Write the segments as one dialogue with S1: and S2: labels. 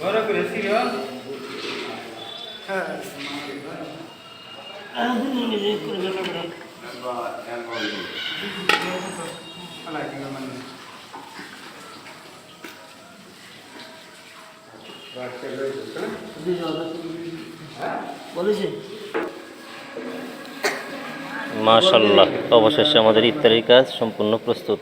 S1: বড় করে
S2: সিও হ্যাঁ আমি নিজে করে গেলাম
S1: বা এর বড়
S2: আলাদা করে মানে রাখতে রয়েছে
S3: বলেছে
S4: মাশাল্লাহ অবশেষে আমাদের ইফতারির কাজ সম্পূর্ণ প্রস্তুত।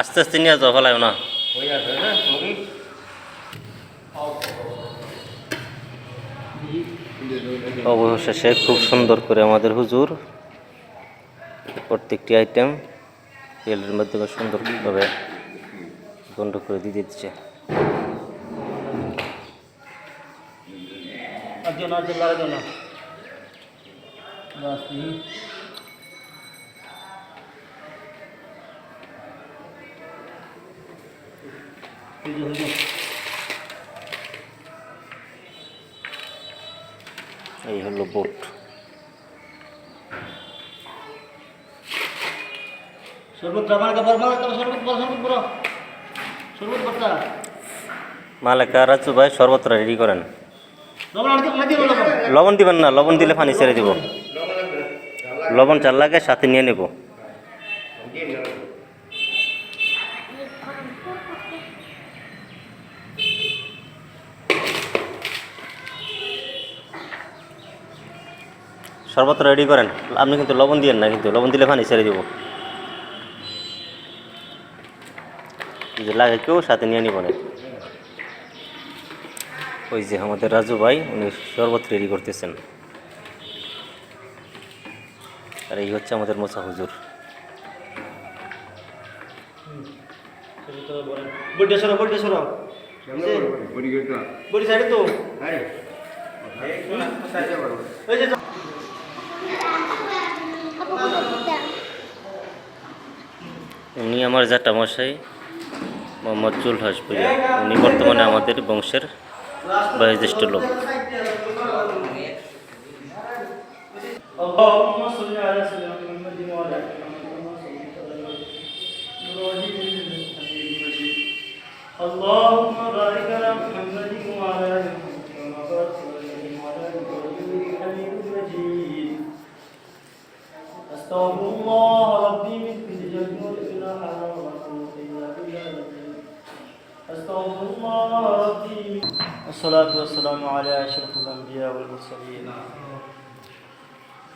S4: আস্তে আস্তে নিয়ে যাও ফেলায় না। অবশেষে খুব সুন্দর করে আমাদের হুজুর প্রত্যেকটি আইটেম তেলের মাধ্যমে সুন্দরভাবে গন্ড করে দিয়ে দিচ্ছে।
S3: এই
S4: হলো বোট সর্বত্র রেডি করেন।
S3: লবণ
S4: দিবেন না লবণ দিলে পানি ছেড়ে দিব। লবণ চার লাগে সাথে নিয়ে নেব। সর্বত্র রেডি করেন। আপনি কিন্তু লবণ দিয়েন না কিন্তু লবণ দিলে পানি ছেড়ে দিব। যে কেউ, সাথে নিয়ে নিব না। ওই যে আমাদের রাজু ভাই, উনি শরবত রেডি করতেছেন। আর এই হচ্ছে আমাদের মোসা হুজুর।
S3: তো
S4: উনি আমার জাটা মশাই মোহাম্মদ জুল হাসপুরিয়া উনি বর্তমানে আমাদের বংশের বয়োজ্যেষ্ঠ লোক
S3: اللهم صل على سيدنا محمد وعلى ال محمد كما صليت على اللهم بارك على محمد وعلى ال محمد كما باركت على ابراهيم وعلى ال ابراهيم حميد مجيد استغفر الله ربي من كل ذنب ولا حول ولا قوه الا بالله والصلاه والسلام على أشرف الأنبياء والمرسلين.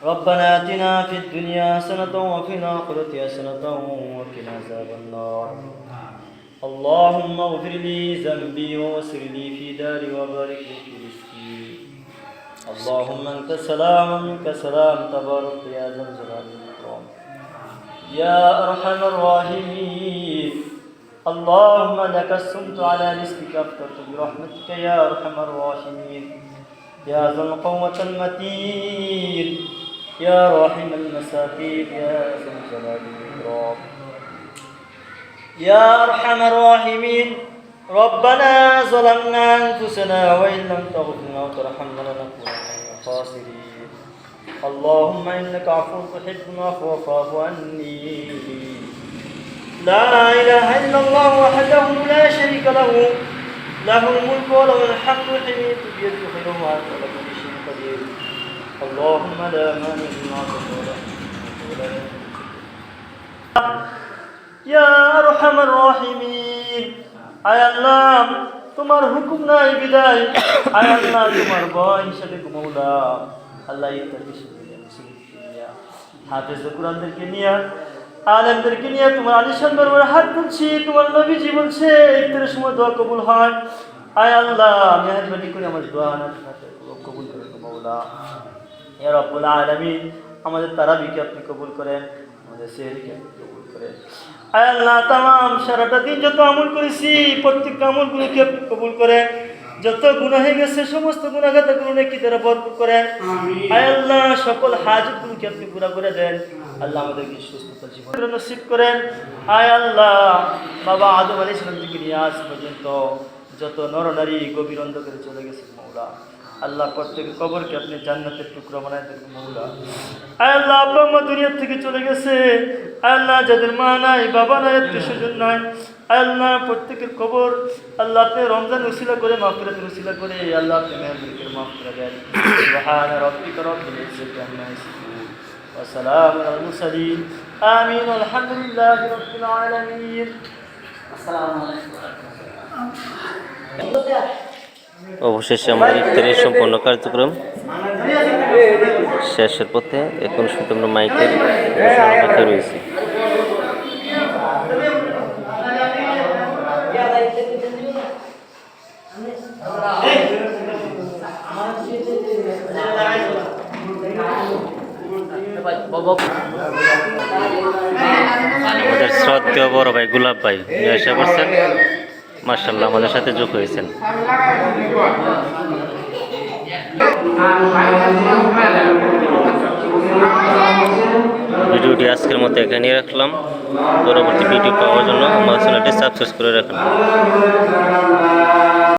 S3: ربنا آتنا في الدنيا حسنة وفي الآخرة حسنة وقنا عذاب النار. اللهم اغفر لي ذنبي واسر لي في داري وبارك لي في رزقي. اللهم انت السلام ومنك السلام تبارك يا ذا الجلال والإكرام. يا أرحم الراحمين. اللهم لك السمت على رزقك افطرت برحمتك يا أرحم الراحمين. يا ذا القوة المتين. يا راحم المساكين. يا ذا الجلال والإكرام. يا أرحم الراحمين. ربنا ظلمنا أنفسنا وإن لم تغفر لنا وترحمنا لنكونن من الخاسرين. اللهم إنك عفو تحب العفو فاعف عني. لا إله إلا الله وحده لا شريك له له الملك وله الحمد حميد بيده خير وأنت على كل شيء قدير اللهم لا مانع لما يا أرحم الراحمين আয় আল্লাহ তোমার হুকুম নাই বিদায় আয় আল্লাহ তোমার ভয় হিসাবে ঘুমৌলা আল্লাহ হাতে কোরআনদেরকে নিয়ে আলেমদেরকে নিয়ে তোমার আলিশান দরবারে হাত তুলছি তোমার নবীজি বলছে ইফতারের সময় দোয়া কবুল হয়। আয় আল্লাহ মেহরবানি করে আমার দোয়া কবুল করে মৌলা ইয়া রব্বুল আলামিন আমাদের তারাবিকে আপনি কবুল করেন আমাদের সেহরিকে আপনি কবুল করেন। আয় আল্লাহ তামাম সারাটা দিন যত আমল করেছি প্রত্যেকটা আমলগুলোকে আপনি কবুল করেন। যত গুণা হয়ে গেছে সমস্ত গুণাগাতাগুলো নাকি তারা ভরপুর করেন। আয় আল্লাহ সকল হাজতগুলোকে আপনি পুরা করে দেন। আল্লাহ আমাদেরকে সুস্থতা জীবন নসিব করেন। আয় আল্লাহ, বাবা আদম আলী সালাম থেকে নিয়ে আজ পর্যন্ত যত নরনারী গভীর অন্ধকারে চলে গেছে মৌলা। আল্লাহ প্রত্যেকের কবরকে আপনি জান্নাতের টুকরো বানায় দেবেন মৌলা। আল্লাহ, আব্বা আম্মা দুনিয়ার থেকে চলে গেছে। আল্লাহ, যাদের মা নাই, বাবা নাই, আত্মীয় স্বজন নাই। আয় আল্লাহ, প্রত্যেকের কবর আল্লাহ আপনি রমজান উসিলা করে মাফিরাত উসিলা করে, আল্লাহ আপনি মেহরবানি মাফ করে দেন। সুবহান রাব্বিকা وسلام على المرسلين آمين والحمد لله رب العالمين
S4: অবশেষে আমাদের ইফতারের সম্পূর্ণ কার্যক্রম শেষের পথে এখন শুধু আমরা মাইকের ঘোষণা অপেক্ষায় রয়েছি আমাদের শ্রদ্ধেয় বড় ভাই গুলাব ভাই এসে করছেন মার্শাল্লাহ আমাদের সাথে যোগ হয়েছেন। ভিডিওটি আজকের মতো এখানে রাখলাম। পরবর্তী ভিডিও পাওয়ার জন্য আমার চ্যানেলটি সাবস্ক্রাইব করে রাখুন।